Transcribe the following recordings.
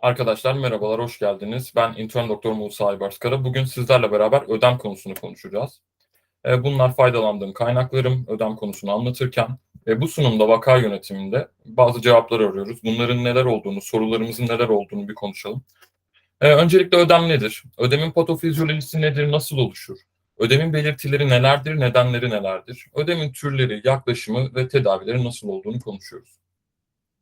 Arkadaşlar merhabalar, hoş geldiniz. Ben intern doktor Musa Aybarskara. Bugün sizlerle beraber ödem konusunu konuşacağız. E, Bunlar faydalandığım kaynaklarım ödem konusunu anlatırken e, bu sunumda vaka yönetiminde bazı cevaplar arıyoruz. Bunların neler olduğunu, sorularımızın neler olduğunu bir konuşalım. E, Öncelikle ödem nedir? Ödemin patofizyolojisi nedir, nasıl oluşur? Ödemin belirtileri nelerdir, nedenleri nelerdir? Ödemin türleri, yaklaşımı ve tedavileri nasıl olduğunu konuşuyoruz.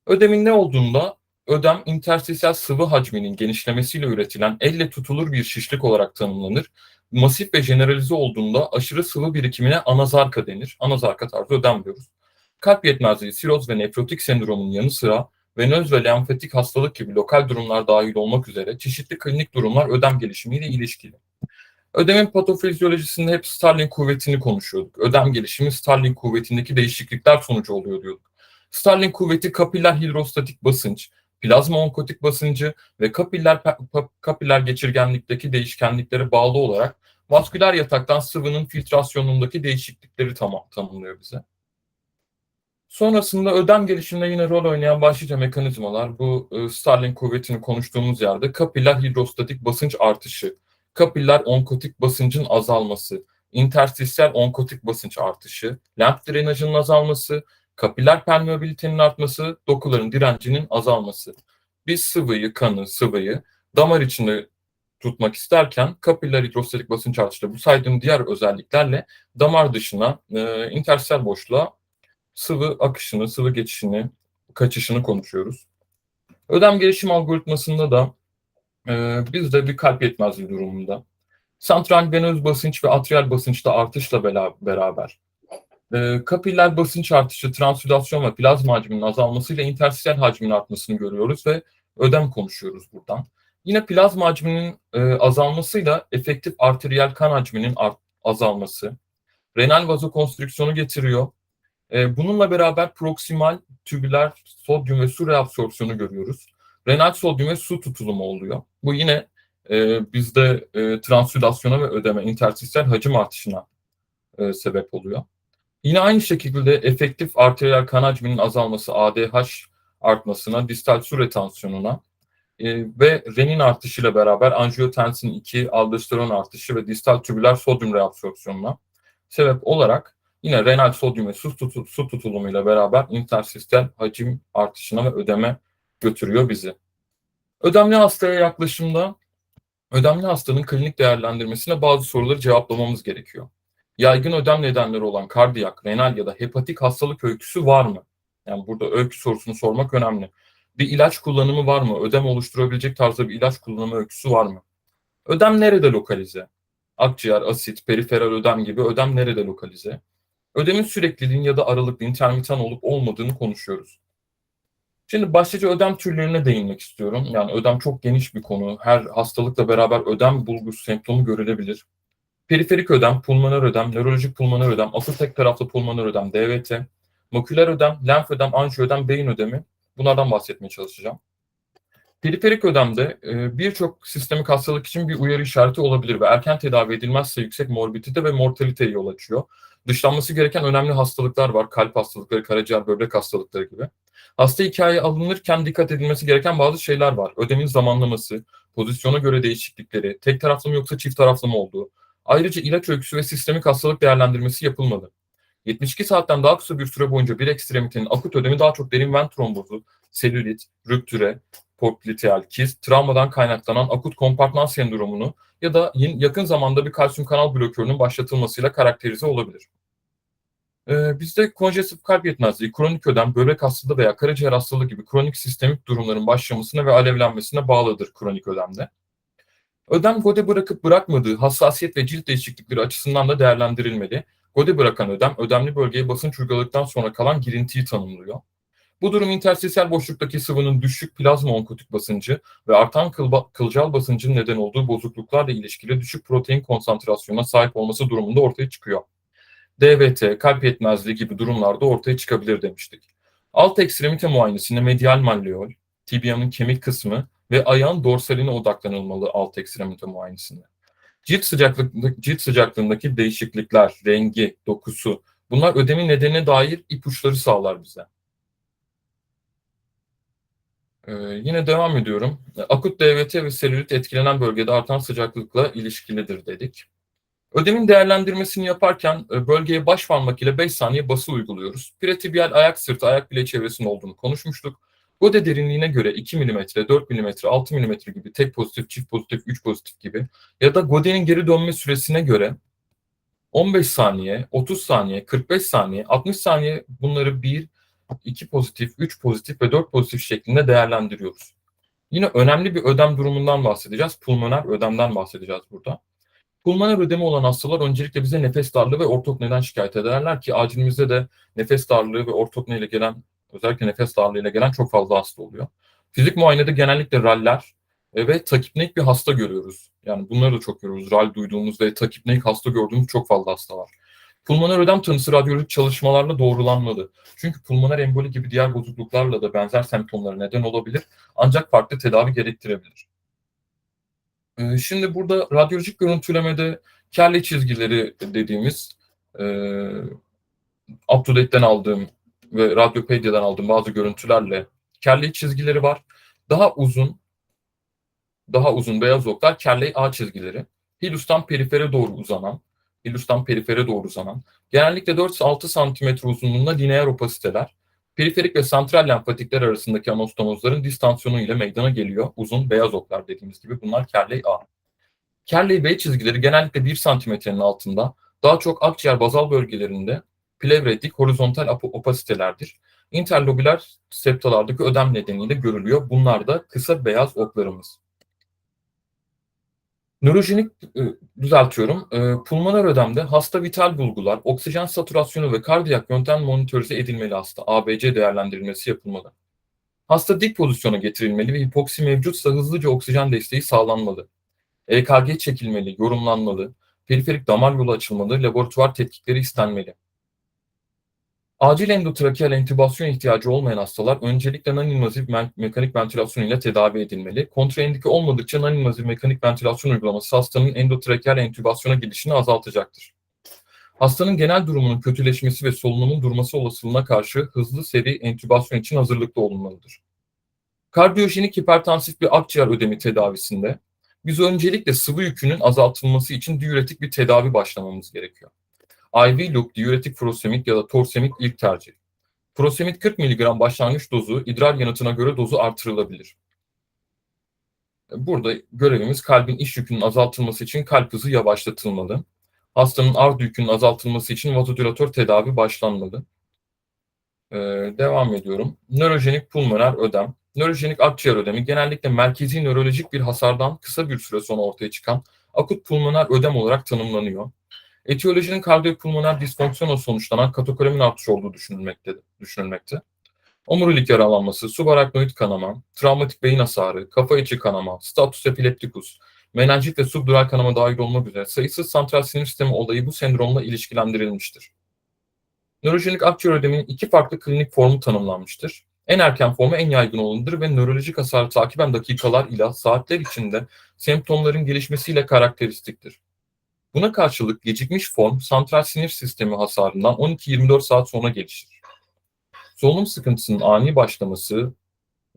Ödemin ne olduğunda ödem interstisyal sıvı hacminin genişlemesiyle üretilen elle tutulur bir şişlik olarak tanımlanır. Masif ve jeneralize olduğunda aşırı sıvı birikimine anazarka denir. Anazarka tarzı ödem diyoruz. Kalp yetmezliği, siroz ve nefrotik sendromun yanı sıra venöz ve lenfatik hastalık gibi lokal durumlar dahil olmak üzere çeşitli klinik durumlar ödem gelişimiyle ilişkili. Ödemin patofizyolojisinde hep Starling kuvvetini konuşuyorduk. Ödem gelişimi Starling kuvvetindeki değişiklikler sonucu oluyor diyorduk. Starling kuvveti kapiller hidrostatik basınç, plazma onkotik basıncı ve kapiller kapiller geçirgenlikteki değişkenliklere bağlı olarak vasküler yataktan sıvının filtrasyonundaki değişiklikleri tamam, tanımlıyor bize. Sonrasında ödem gelişiminde yine rol oynayan başlıca mekanizmalar bu e, Starling kuvvetini konuştuğumuz yerde kapiller hidrostatik basınç artışı, kapiller onkotik basıncın azalması, interstisyal onkotik basınç artışı, lenf drenajının azalması, kapiller permeabilitenin artması, dokuların direncinin azalması. Biz sıvıyı, kanı, sıvıyı damar içinde tutmak isterken kapiller hidrostatik basınç artışıyla bu saydığım diğer özelliklerle damar dışına e, interstisyal boşluğa sıvı akışını, sıvı geçişini, kaçışını konuşuyoruz. Ödem gelişim algoritmasında da e, bizde bir kalp yetmezliği durumunda santral venöz basınç ve atrial basınçta artışla beraber e, kapiller basınç artışı, transüdasyon ve plazma hacminin azalmasıyla interstisyal hacmin artmasını görüyoruz ve ödem konuşuyoruz buradan. Yine plazma hacminin e, azalmasıyla efektif arteriyel kan hacminin art, azalması, renal vazokonstrüksiyonu getiriyor. E, bununla beraber proksimal tübüler sodyum ve su reabsorpsiyonu görüyoruz. Renal sodyum ve su tutulumu oluyor. Bu yine e, bizde e, transüdasyona ve ödeme, interstisyal hacim artışına e, sebep oluyor. Yine aynı şekilde efektif arteriyel kan hacminin azalması ADH artmasına, distal su retansiyonuna e, ve renin artışıyla beraber angiotensin 2, aldosteron artışı ve distal tübüler sodyum reabsorpsiyonuna sebep olarak yine renal sodyum ve su, tutu, su tutulumuyla beraber intersistel hacim artışına ve ödeme götürüyor bizi. Ödemli hastaya yaklaşımda ödemli hastanın klinik değerlendirmesine bazı soruları cevaplamamız gerekiyor yaygın ödem nedenleri olan kardiyak, renal ya da hepatik hastalık öyküsü var mı? Yani burada öykü sorusunu sormak önemli. Bir ilaç kullanımı var mı? Ödem oluşturabilecek tarzda bir ilaç kullanımı öyküsü var mı? Ödem nerede lokalize? Akciğer, asit, periferal ödem gibi ödem nerede lokalize? Ödemin sürekliliğin ya da aralıklı intermiten olup olmadığını konuşuyoruz. Şimdi başlıca ödem türlerine değinmek istiyorum. Yani ödem çok geniş bir konu. Her hastalıkla beraber ödem bulgusu semptomu görülebilir. Periferik ödem, pulmoner ödem, nörolojik pulmoner ödem, asıl tek taraflı pulmoner ödem, DVT, maküler ödem, lenf ödem, anjiyo ödem, beyin ödemi. Bunlardan bahsetmeye çalışacağım. Periferik ödemde e, birçok sistemik hastalık için bir uyarı işareti olabilir ve erken tedavi edilmezse yüksek morbidite ve mortaliteye yol açıyor. Dışlanması gereken önemli hastalıklar var. Kalp hastalıkları, karaciğer, böbrek hastalıkları gibi. Hasta hikaye alınırken dikkat edilmesi gereken bazı şeyler var. Ödemin zamanlaması, pozisyona göre değişiklikleri, tek taraflı mı yoksa çift taraflı mı olduğu, Ayrıca ilaç öyküsü ve sistemik hastalık değerlendirmesi yapılmadı. 72 saatten daha kısa bir süre boyunca bir ekstremitenin akut ödemi daha çok derin ven trombozu, selülit, rüptüre, popliteal kiz, travmadan kaynaklanan akut kompartman sendromunu ya da yakın zamanda bir kalsiyum kanal blokörünün başlatılmasıyla karakterize olabilir. Ee, bizde konjestif kalp yetmezliği, kronik ödem, böbrek hastalığı veya karaciğer hastalığı gibi kronik sistemik durumların başlamasına ve alevlenmesine bağlıdır kronik ödemde. Ödem gode bırakıp bırakmadığı hassasiyet ve cilt değişiklikleri açısından da değerlendirilmeli. Gode bırakan ödem, ödemli bölgeye basınç uyguladıktan sonra kalan girintiyi tanımlıyor. Bu durum interstisyal boşluktaki sıvının düşük plazma onkotik basıncı ve artan kılba, kılcal basıncın neden olduğu bozukluklarla ilişkili düşük protein konsantrasyonuna sahip olması durumunda ortaya çıkıyor. DVT, kalp yetmezliği gibi durumlarda ortaya çıkabilir demiştik. Alt ekstremite muayenesinde medial malleol, tibianın kemik kısmı ve ayağın dorsaline odaklanılmalı alt ekstremite muayenesinde. Cilt, sıcaklık, cilt sıcaklığındaki değişiklikler, rengi, dokusu bunlar ödemin nedenine dair ipuçları sağlar bize. Ee, yine devam ediyorum. Akut DVT ve selülit etkilenen bölgede artan sıcaklıkla ilişkilidir dedik. Ödemin değerlendirmesini yaparken e, bölgeye baş parmak ile 5 saniye bası uyguluyoruz. Pretibiyal ayak sırtı, ayak bileği çevresinde olduğunu konuşmuştuk. Gode derinliğine göre 2 mm, 4 mm, 6 mm gibi tek pozitif, çift pozitif, 3 pozitif gibi ya da Gode'nin geri dönme süresine göre 15 saniye, 30 saniye, 45 saniye, 60 saniye bunları 1, 2 pozitif, 3 pozitif ve 4 pozitif şeklinde değerlendiriyoruz. Yine önemli bir ödem durumundan bahsedeceğiz. Pulmoner ödemden bahsedeceğiz burada. Pulmoner ödemi olan hastalar öncelikle bize nefes darlığı ve ortopneden şikayet ederler ki acilimizde de nefes darlığı ve ortopne ile gelen özellikle nefes darlığı ile gelen çok fazla hasta oluyor. Fizik muayenede genellikle raller e, ve takipneyik bir hasta görüyoruz. Yani bunları da çok görüyoruz. Ral duyduğumuz ve takipneyik hasta gördüğümüz çok fazla hasta var. Pulmoner ödem tanısı radyolojik çalışmalarla doğrulanmalı. Çünkü pulmoner emboli gibi diğer bozukluklarla da benzer semptomlara neden olabilir. Ancak farklı tedavi gerektirebilir. Ee, şimdi burada radyolojik görüntülemede kelle çizgileri dediğimiz e, UpToDate'den aldığım ve Radyopedia'dan aldığım bazı görüntülerle kelle çizgileri var. Daha uzun daha uzun beyaz oklar kelle A çizgileri. Hilustan perifere doğru uzanan, hilustan perifere doğru uzanan, genellikle 4-6 cm uzunluğunda lineer opasiteler, periferik ve santral lenfatikler arasındaki anastomozların distansiyonu ile meydana geliyor. Uzun beyaz oklar dediğimiz gibi bunlar Kerley A. Kerley B çizgileri genellikle 1 santimetrenin altında, daha çok akciğer bazal bölgelerinde plevretik horizontal opasitelerdir. Interlobüler septalardaki ödem nedeniyle görülüyor. Bunlar da kısa beyaz oklarımız. Nörojenik e, düzeltiyorum. E, pulmoner ödemde hasta vital bulgular, oksijen satürasyonu ve kardiyak yöntem monitörize edilmeli hasta. ABC değerlendirilmesi yapılmalı. Hasta dik pozisyona getirilmeli ve hipoksi mevcutsa hızlıca oksijen desteği sağlanmalı. EKG çekilmeli, yorumlanmalı, periferik damar yolu açılmalı, laboratuvar tetkikleri istenmeli. Acil endotrakeal entübasyon ihtiyacı olmayan hastalar öncelikle non-invazif me mekanik ventilasyon ile tedavi edilmeli. Kontraindike olmadıkça non-invazif mekanik ventilasyon uygulaması hastanın endotrakeal entübasyona gidişini azaltacaktır. Hastanın genel durumunun kötüleşmesi ve solunumun durması olasılığına karşı hızlı seri entübasyon için hazırlıklı olunmalıdır. Kardiyojenik hipertansif bir akciğer ödemi tedavisinde biz öncelikle sıvı yükünün azaltılması için diüretik bir tedavi başlamamız gerekiyor. IV loop diüretik furosemid ya da torsemid ilk tercih. Furosemid 40 mg başlangıç dozu, idrar yanıtına göre dozu artırılabilir. Burada görevimiz kalbin iş yükünün azaltılması için kalp hızı yavaşlatılmalı. Hastanın ardı yükünün azaltılması için vasodilatör tedavi başlanmalı. Ee, devam ediyorum. Nörojenik pulmoner ödem. Nörojenik akciğer ödemi genellikle merkezi nörolojik bir hasardan kısa bir süre sonra ortaya çıkan akut pulmoner ödem olarak tanımlanıyor. Etiyolojinin kardiyopulmoner disfonksiyonla sonuçlanan katakolemin artışı olduğu düşünülmekte. düşünülmekte. Omurilik yaralanması, subaraknoid kanama, travmatik beyin hasarı, kafa içi kanama, status epileptikus, menenjit ve subdural kanama dahil olmak üzere sayısız santral sinir sistemi olayı bu sendromla ilişkilendirilmiştir. Nörojenik akciğer ödeminin iki farklı klinik formu tanımlanmıştır. En erken formu en yaygın olanıdır ve nörolojik hasarı takiben dakikalar ila saatler içinde semptomların gelişmesiyle karakteristiktir. Buna karşılık gecikmiş form santral sinir sistemi hasarından 12-24 saat sonra gelişir. Solunum sıkıntısının ani başlaması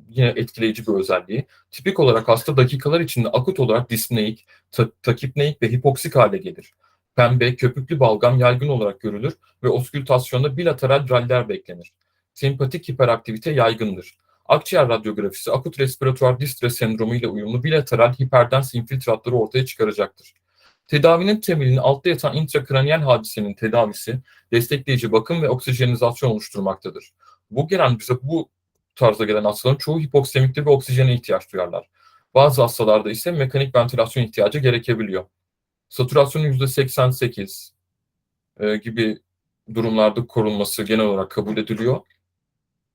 yine etkileyici bir özelliği. Tipik olarak hasta dakikalar içinde akut olarak dispneik, ta takipneik ve hipoksik hale gelir. Pembe, köpüklü balgam yaygın olarak görülür ve oskültasyonda bilateral raller beklenir. Sempatik hiperaktivite yaygındır. Akciğer radyografisi akut respiratuar distres sendromu ile uyumlu bilateral hiperdens infiltratları ortaya çıkaracaktır. Tedavinin temelini altta yatan intrakraniyel hadisenin tedavisi, destekleyici bakım ve oksijenizasyon oluşturmaktadır. Bu gelen bize bu tarzda gelen hastaların çoğu hipoksemiktir ve oksijene ihtiyaç duyarlar. Bazı hastalarda ise mekanik ventilasyon ihtiyacı gerekebiliyor. Satürasyonun %88 e, gibi durumlarda korunması genel olarak kabul ediliyor.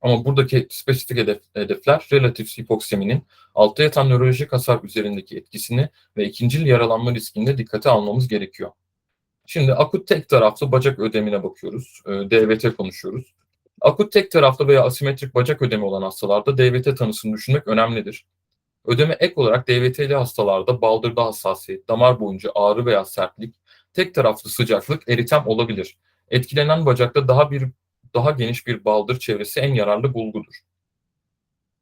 Ama buradaki spesifik hedef, hedefler relatif hipokseminin altta yatan nörolojik hasar üzerindeki etkisini ve ikincil yaralanma riskinde dikkate almamız gerekiyor. Şimdi akut tek taraflı bacak ödemine bakıyoruz. E, DVT konuşuyoruz. Akut tek taraflı veya asimetrik bacak ödemi olan hastalarda DVT tanısını düşünmek önemlidir. Ödeme ek olarak DVT'li hastalarda baldırda hassasiyet, damar boyunca ağrı veya sertlik, tek taraflı sıcaklık, eritem olabilir. Etkilenen bacakta daha bir daha geniş bir baldır çevresi en yararlı bulgudur.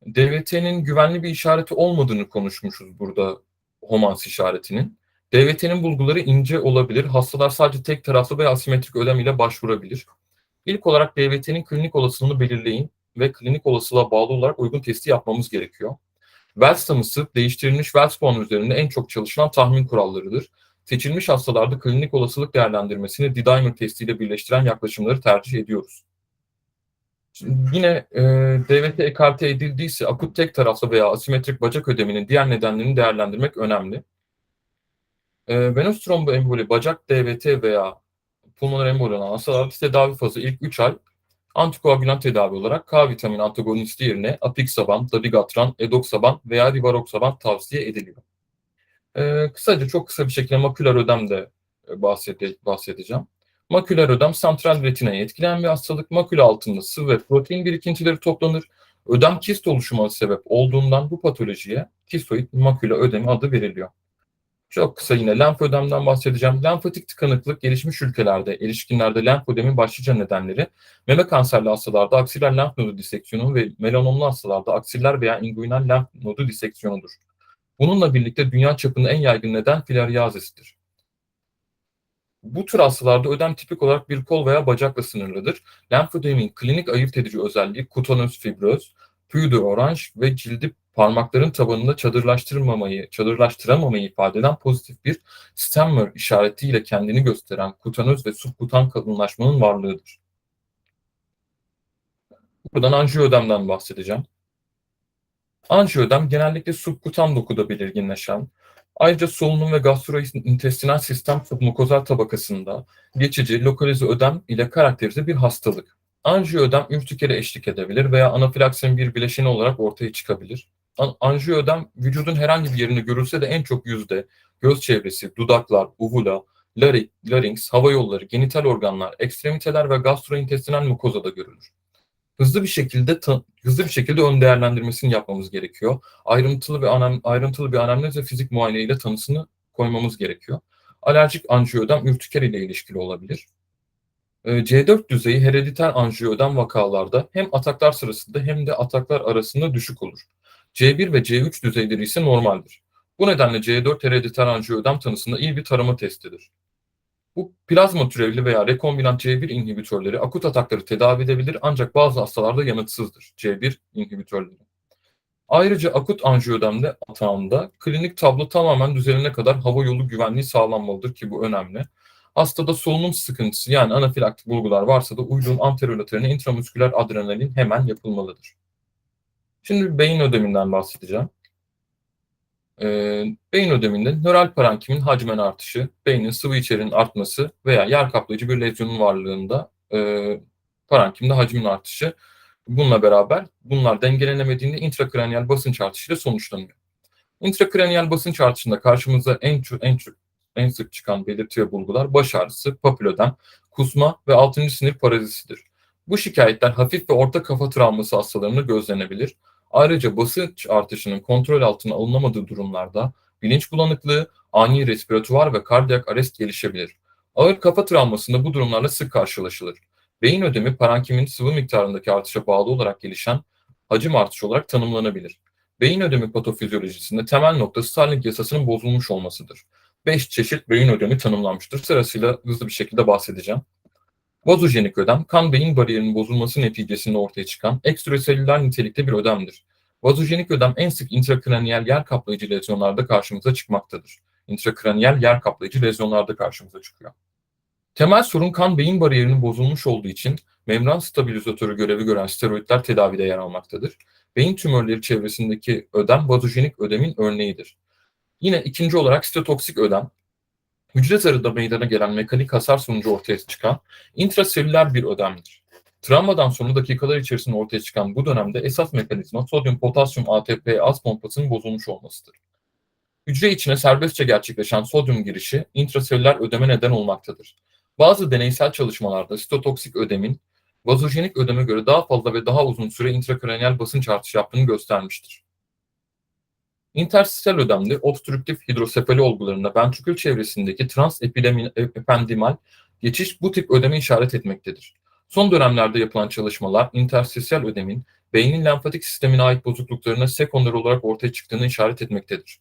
DVT'nin güvenli bir işareti olmadığını konuşmuşuz burada Homans işaretinin. DVT'nin bulguları ince olabilir. Hastalar sadece tek taraflı veya asimetrik ödem ile başvurabilir. İlk olarak DVT'nin klinik olasılığını belirleyin ve klinik olasılığa bağlı olarak uygun testi yapmamız gerekiyor. Wells tanısı değiştirilmiş Wells puanı üzerinde en çok çalışılan tahmin kurallarıdır. Seçilmiş hastalarda klinik olasılık değerlendirmesini D-dimer testiyle birleştiren yaklaşımları tercih ediyoruz. Yine e, DVT ekarte edildiyse akut tek taraflı veya asimetrik bacak ödeminin diğer nedenlerini değerlendirmek önemli. E, venöz tromboemboli, bacak DVT veya pulmoner emboli olan hastalarda tedavi fazı ilk 3 ay antikoagülant tedavi olarak K vitamini antagonisti yerine apixaban, dabigatran, edoxaban veya rivaroxaban tavsiye ediliyor. Ee, kısaca çok kısa bir şekilde maküler ödem de e, bahsede, bahsedeceğim. Maküler ödem santral retinayı etkileyen bir hastalık. Maküle altında sıvı ve protein birikintileri toplanır. Ödem kist oluşumuna sebep olduğundan bu patolojiye kistoid maküle ödemi adı veriliyor. Çok kısa yine lenf ödemden bahsedeceğim. Lenfatik tıkanıklık gelişmiş ülkelerde, erişkinlerde lenf ödemin başlıca nedenleri meme kanserli hastalarda aksiler lenf nodu diseksiyonu ve melanomlu hastalarda aksiller veya inguinal lenf nodu diseksiyonudur. Bununla birlikte dünya çapında en yaygın neden filariazisidir. Bu tür hastalarda ödem tipik olarak bir kol veya bacakla sınırlıdır. Lenfodemin klinik ayırt edici özelliği kutanöz fibröz, püydü oranj ve cildi parmakların tabanında çadırlaştırmamayı, çadırlaştıramamayı ifade eden pozitif bir stemmer işaretiyle kendini gösteren kutanöz ve subkutan kalınlaşmanın varlığıdır. Buradan anjiyoödemden bahsedeceğim. Anjiyoödem genellikle subkutan dokuda belirginleşen, ayrıca solunum ve gastrointestinal sistem submukozal tabakasında geçici lokalize ödem ile karakterize bir hastalık. Anjiyoödem ürtikere eşlik edebilir veya anafilaksinin bir bileşeni olarak ortaya çıkabilir. Anjiyoödem vücudun herhangi bir yerinde görülse de en çok yüzde göz çevresi, dudaklar, uvula, larynx, hava yolları, genital organlar, ekstremiteler ve gastrointestinal mukozada görülür. Hızlı bir şekilde hızlı bir şekilde ön değerlendirmesini yapmamız gerekiyor. Ayrıntılı bir anem, ayrıntılı bir anamnez ve fizik muayene ile tanısını koymamız gerekiyor. Alerjik anjiyoödem ürtiker ile ilişkili olabilir. C4 düzeyi herediter anjiyoödem vakalarda hem ataklar sırasında hem de ataklar arasında düşük olur. C1 ve C3 düzeyleri ise normaldir. Bu nedenle C4 herediter anjiyoödem tanısında iyi bir tarama testidir. Bu plazma türevli veya rekombinant C1 inhibitörleri akut atakları tedavi edebilir ancak bazı hastalarda yanıtsızdır C1 inhibitörleri. Ayrıca akut anjiyoödemde atağında klinik tablo tamamen düzelene kadar hava yolu güvenliği sağlanmalıdır ki bu önemli. Hastada solunum sıkıntısı yani anafilaktik bulgular varsa da uygun anterolaterine intramüsküler adrenalin hemen yapılmalıdır. Şimdi beyin ödeminden bahsedeceğim. Ee, beyin ödeminde nöral parenkimin hacmen artışı, beynin sıvı içeriğinin artması veya yer kaplayıcı bir lezyonun varlığında e, parenkimde hacmin artışı. Bununla beraber bunlar dengelenemediğinde intrakraniyal basınç artışıyla sonuçlanıyor. Intrakraniyal basınç artışında karşımıza en çok en çok en sık çıkan belirti bulgular baş ağrısı, papilödem, kusma ve 6. sinir parazisidir. Bu şikayetler hafif ve orta kafa travması hastalarında gözlenebilir. Ayrıca basınç artışının kontrol altına alınamadığı durumlarda bilinç bulanıklığı, ani respiratuvar ve kardiyak arrest gelişebilir. Ağır kafa travmasında bu durumlarla sık karşılaşılır. Beyin ödemi parenkimin sıvı miktarındaki artışa bağlı olarak gelişen hacim artışı olarak tanımlanabilir. Beyin ödemi patofizyolojisinde temel nokta Starling yasasının bozulmuş olmasıdır. 5 çeşit beyin ödemi tanımlanmıştır. Sırasıyla hızlı bir şekilde bahsedeceğim. Vazojenik ödem, kan beyin bariyerinin bozulması neticesinde ortaya çıkan ekstraselüler nitelikte bir ödemdir. Vazojenik ödem en sık intrakraniyel yer kaplayıcı lezyonlarda karşımıza çıkmaktadır. İntrakraniyel yer kaplayıcı lezyonlarda karşımıza çıkıyor. Temel sorun kan beyin bariyerinin bozulmuş olduğu için membran stabilizatörü görevi gören steroidler tedavide yer almaktadır. Beyin tümörleri çevresindeki ödem vazojenik ödemin örneğidir. Yine ikinci olarak sitotoksik ödem, hücre zarında meydana gelen mekanik hasar sonucu ortaya çıkan intraselüler bir ödemdir. Travmadan sonra dakikalar içerisinde ortaya çıkan bu dönemde esas mekanizma sodyum potasyum ATP az pompasının bozulmuş olmasıdır. Hücre içine serbestçe gerçekleşen sodyum girişi intraselüler ödeme neden olmaktadır. Bazı deneysel çalışmalarda sitotoksik ödemin vazojenik ödeme göre daha fazla ve daha uzun süre intrakraniyal basınç artışı yaptığını göstermiştir. İnterstisel ödemli obstrüktif hidrosefali olgularında ventrikül çevresindeki transepidendimal geçiş bu tip ödeme işaret etmektedir. Son dönemlerde yapılan çalışmalar interstisyal ödemin beynin lenfatik sistemine ait bozukluklarına sekonder olarak ortaya çıktığını işaret etmektedir.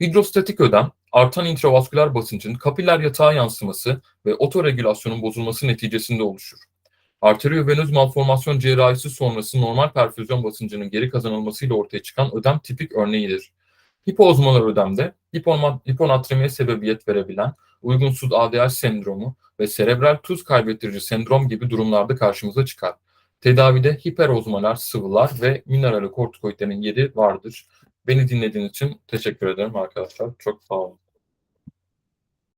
Hidrostatik ödem, artan intravasküler basıncın kapiller yatağa yansıması ve otoregülasyonun bozulması neticesinde oluşur. Arteriovenöz malformasyon cerrahisi sonrası normal perfüzyon basıncının geri kazanılmasıyla ortaya çıkan ödem tipik örneğidir. Hipoozmolar ödemde hiponatremiye sebebiyet verebilen uygunsuz ADH sendromu ve serebral tuz kaybettirici sendrom gibi durumlarda karşımıza çıkar. Tedavide hiperozmolar sıvılar ve mineral kortikoidlerin yeri vardır. Beni dinlediğiniz için teşekkür ederim arkadaşlar. Çok sağ olun.